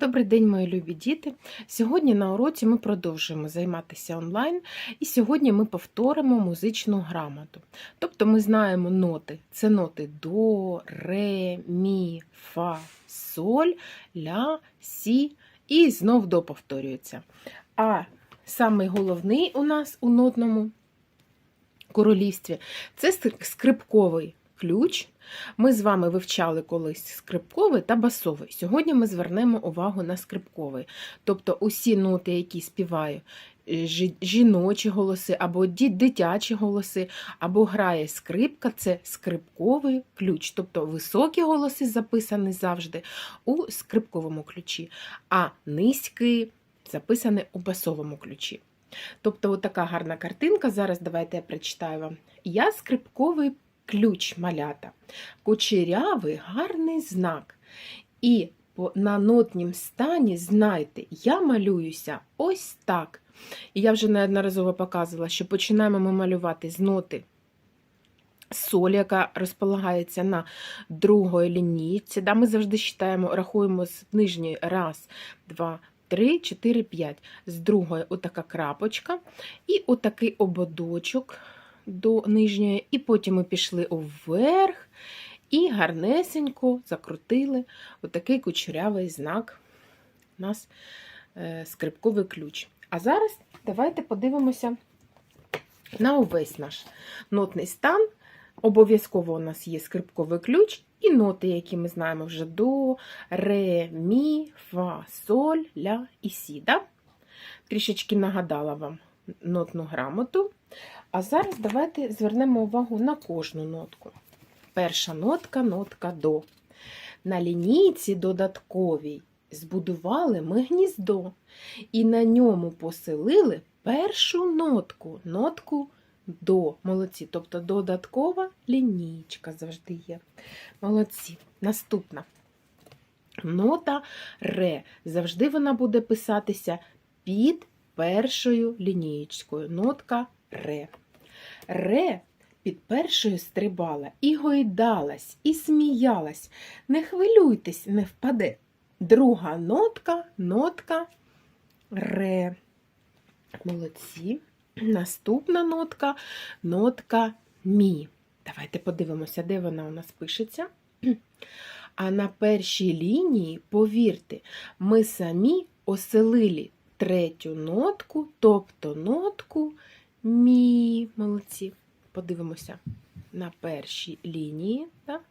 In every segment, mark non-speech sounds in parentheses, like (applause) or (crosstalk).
Добрий день, мої любі діти. Сьогодні на уроці ми продовжуємо займатися онлайн, і сьогодні ми повторимо музичну грамоту. Тобто ми знаємо ноти. Це ноти до, ре, мі, фа, соль, ля, сі і знов до повторюється. А самий головний у нас у нотному королівстві це скрипковий ключ. Ми з вами вивчали колись скрипковий та басовий. Сьогодні ми звернемо увагу на скрипковий. Тобто усі ноти, які співаю, е, жіночі голоси, або дитячі голоси, або грає скрипка, це скрипковий ключ. Тобто високі голоси записані завжди у скрипковому ключі, а низькі записані у басовому ключі. Тобто, така гарна картинка. Зараз давайте я прочитаю вам. Я скрипковий ключ малята. Кучерявий гарний знак. І на нотнім стані, знайте, я малююся ось так. І я вже неодноразово показувала, що починаємо ми малювати з ноти соль, яка розполагається на другої лінійці. Да, ми завжди читаємо, рахуємо з нижньої раз, два, три, чотири, п'ять. З другої отака крапочка. І отакий ободочок до нижньої, і потім ми пішли вверх і гарнесенько закрутили отакий кучерявий знак. У нас е, скрипковий ключ. А зараз давайте подивимося на увесь наш нотний стан. Обов'язково у нас є скрипковий ключ і ноти, які ми знаємо вже до, ре, мі, фа, соль, ля і сі. Да? Трішечки нагадала вам нотну грамоту. А зараз давайте звернемо увагу на кожну нотку. Перша нотка нотка до. На лінійці додатковій збудували ми гніздо, і на ньому поселили першу нотку, нотку до. Молодці. Тобто додаткова лінійка завжди є. Молодці. Наступна нота ре. Завжди вона буде писатися під першою лінієчкою. Нотка ре. Ре під першою стрибала і гойдалась, і сміялась. Не хвилюйтесь, не впаде. Друга нотка, нотка ре. Молодці. Наступна нотка, нотка мі. Давайте подивимося, де вона у нас пишеться. А на першій лінії, повірте, ми самі оселили третю нотку, тобто нотку мі. Молодці. Подивимося на першій лінії. Так?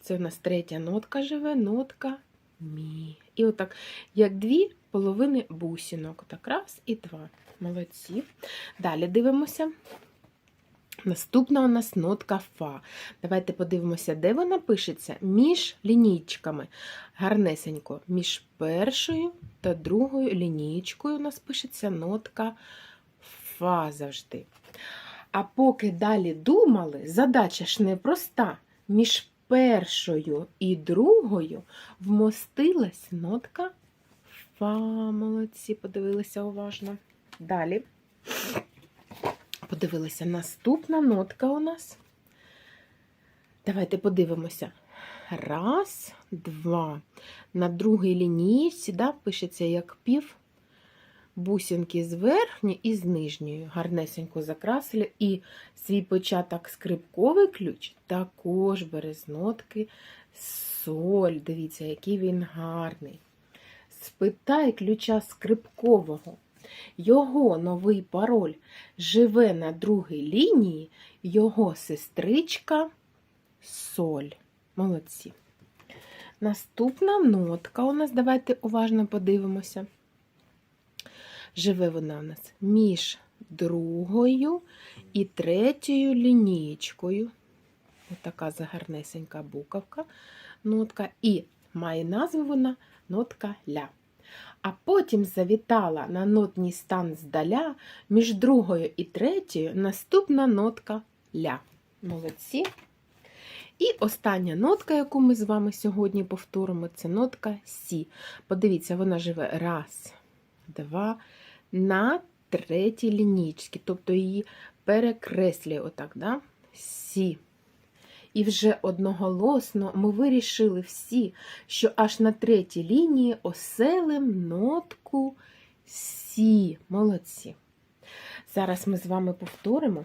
Це у нас третя нотка живе, нотка мі. І отак, як дві половини бусінок. Так, раз і два. Молодці. Далі дивимося. Наступна у нас нотка Фа. Давайте подивимося, де вона пишеться між лінійками. Гарнесенько, між першою та другою лінієчкою у нас пишеться нотка Фа завжди. А поки далі думали, задача ж непроста. Між першою і другою вмостилась нотка Фа. Молодці, подивилися уважно. Далі. Подивилися, наступна нотка у нас. Давайте подивимося. Раз, два. На другій лінійці да, пишеться як пів бусинки з верхньої і з нижньої. Гарнесенько закрасили. І свій початок скрипковий ключ також бере з нотки соль. Дивіться, який він гарний. Спитай ключа скрипкового. Його новий пароль живе на другій лінії, його сестричка соль. Молодці. Наступна нотка у нас, давайте уважно подивимося. Живе вона у нас між другою і третьою лінієчкою. Отака загарнесенька буковка, нотка. І має назву вона нотка ля. А потім завітала на нотній стан здаля між другою і третьою наступна нотка ля. Молодці. І остання нотка, яку ми з вами сьогодні повторимо, це нотка Сі. Подивіться, вона живе раз, два, на третій лінійці, тобто її перекреслює отак, да? Сі. І вже одноголосно ми вирішили всі, що аж на третій лінії оселим нотку Сі. Молодці. Зараз ми з вами повторимо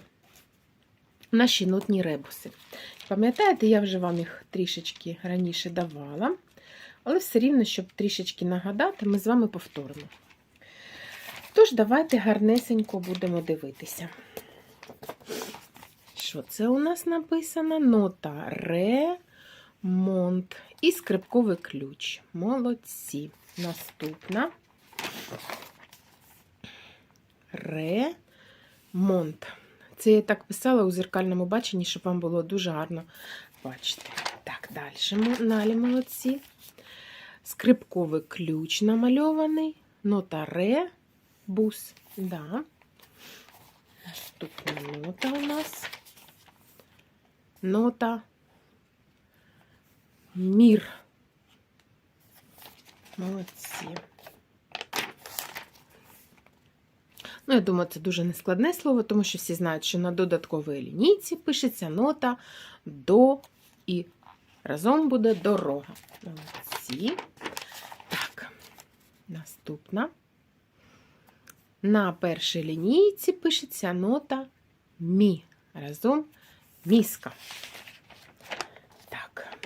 наші нотні ребуси. Пам'ятаєте, я вже вам їх трішечки раніше давала, але все рівно, щоб трішечки нагадати, ми з вами повторимо. Тож, давайте гарнесенько будемо дивитися. Що це у нас написано? Нота ре, монт і скрипковий ключ. Молодці. Наступна ре, монт. Це я так писала у зеркальному баченні, щоб вам було дуже гарно бачити. Так, далі далі молодці. Скрипковий ключ намальований. Нота ре, бус. Да. Наступна нота у нас. Нота мір. Молодці. Ну, я думаю, це дуже нескладне слово, тому що всі знають, що на додатковій лінійці пишеться нота до і разом буде дорога. Молодці. Так, наступна. На першій лінійці пишеться нота мі. Разом міска. Так.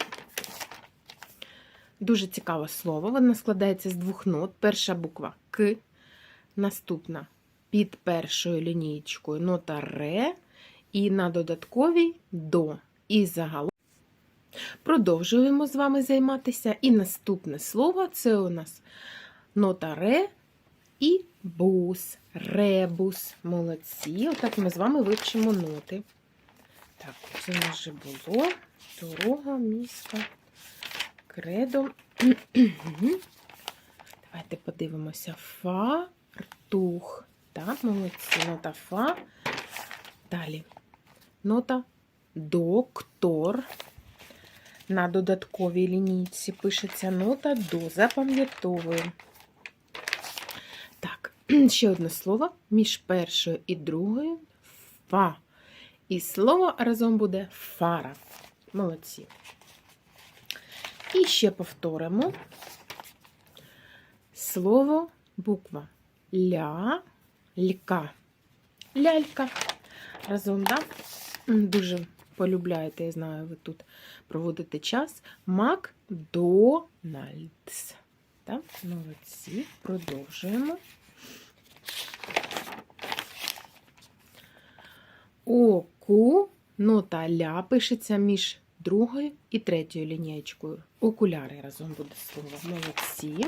Дуже цікаве слово. Воно складається з двох нот. Перша буква К, наступна під першою лінієчкою нота ре, і на додатковій до. І загалом продовжуємо з вами займатися. І наступне слово це у нас нота ре і бус, ребус. Молодці. Отак ми з вами вивчимо ноти. Так, це вже було. Дорога, міска, кредо. (clears throat) Давайте подивимося. Фартух. Так, молодці. Нота Фа. Далі. Нота доктор. На додатковій лінійці пишеться нота до. Запам'ятовую. Так, (clears throat) ще одне слово. Між першою і другою фа. І слово разом буде фара. Молодці. І ще повторимо слово буква ля, лька. Лялька. Разом, да? Дуже полюбляєте, я знаю, ви тут проводите час. Макдональдс. Так, молодці. Продовжуємо. Оку, нота ля пишеться між другою і третьою лінієчкою. Окуляри разом буде слово. Молодці.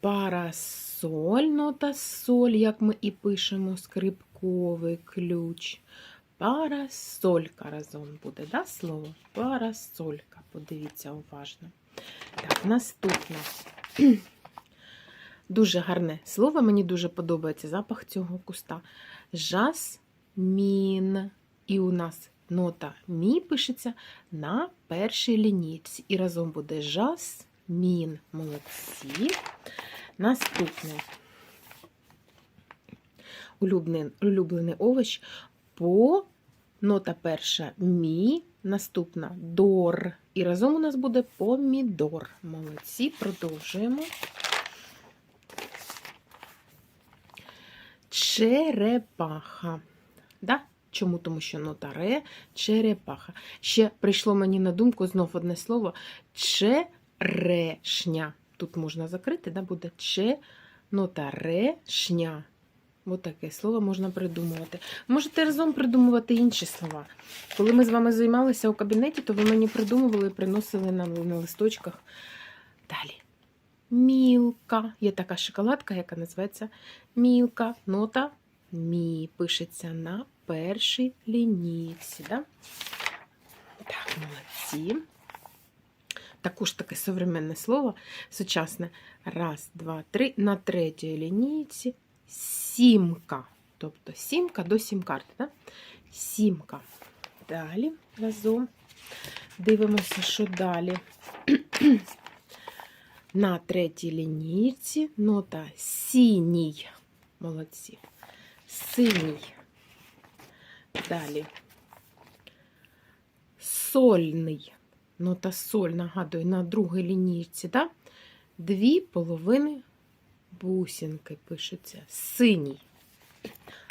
Парасоль, нота соль, як ми і пишемо, скрипковий ключ. Парасолька разом буде, да, слово? Парасолька. Подивіться уважно. Так, наступне. Дуже гарне слово, мені дуже подобається запах цього куста. Жасмін. І у нас нота мі пишеться на першій лінійці. І разом буде жасмін. Молодці. Наступне улюблений, улюблений овоч по нота перша мі, наступна дор. І разом у нас буде помідор. Молодці, продовжуємо. Черепаха. Да? Чому? Тому що нота ре, черепаха. Ще прийшло мені на думку знов одне слово черешня. Тут можна закрити, да, буде че, нота ре, шня. Ось таке слово можна придумувати. Можете разом придумувати інші слова. Коли ми з вами займалися у кабінеті, то ви мені придумували, і приносили нам на листочках. Далі. Мілка. Є така шоколадка, яка називається мілка. Нота мі. Пишеться на першій лінійці. Да? Так, молодці. Також таке современне слово, сучасне. Раз, два, три. На третій лінійці сімка. Тобто сімка до сім-карти. Да? Сімка. Далі разом. Дивимося, що далі. (clears throat) На третій лінійці нота синій. Молодці. Синій. Далі сольний. Нота соль, нагадую, на другій лінійці, да? дві половини бусинки пишеться. Синій.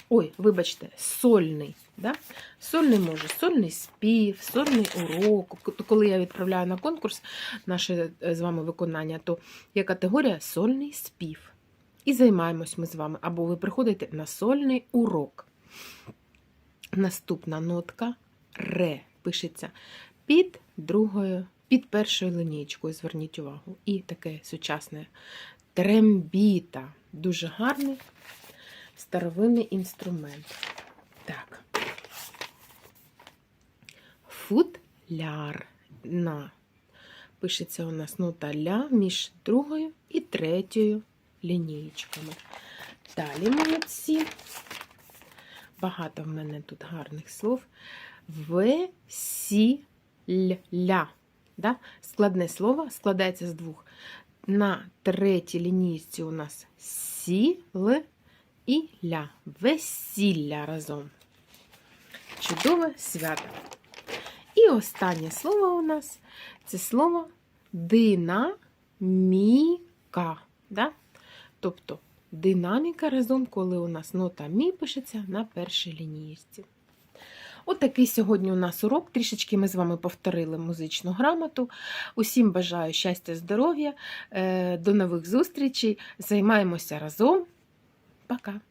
Ой, вибачте, сольний. Да? Сольний може, сольний спів, сольний урок. Коли я відправляю на конкурс наше е, з вами виконання, то є категорія сольний спів. І займаємось ми з вами. Або ви приходите на сольний урок. Наступна нотка ре пишеться під другою, під першою лінієчкою, зверніть увагу. І таке сучасне трембіта. Дуже гарний старовинний інструмент. Так. Футляр. На. Пишеться у нас нота ля між другою і третьою лінієчками. Далі молодці. Багато в мене тут гарних слов. Весілля. Да? Складне слово складається з двох. На третій лінійці у нас сі, л і ля. Весілля разом. Чудове свято. І останнє слово у нас це слово динаміка. Да? Тобто динаміка разом, коли у нас нота мі пишеться на першій лінієчці. От такий сьогодні у нас урок. Трішечки ми з вами повторили музичну грамоту. Усім бажаю щастя, здоров'я. Е, До нових зустрічей. Займаємося разом. Пока!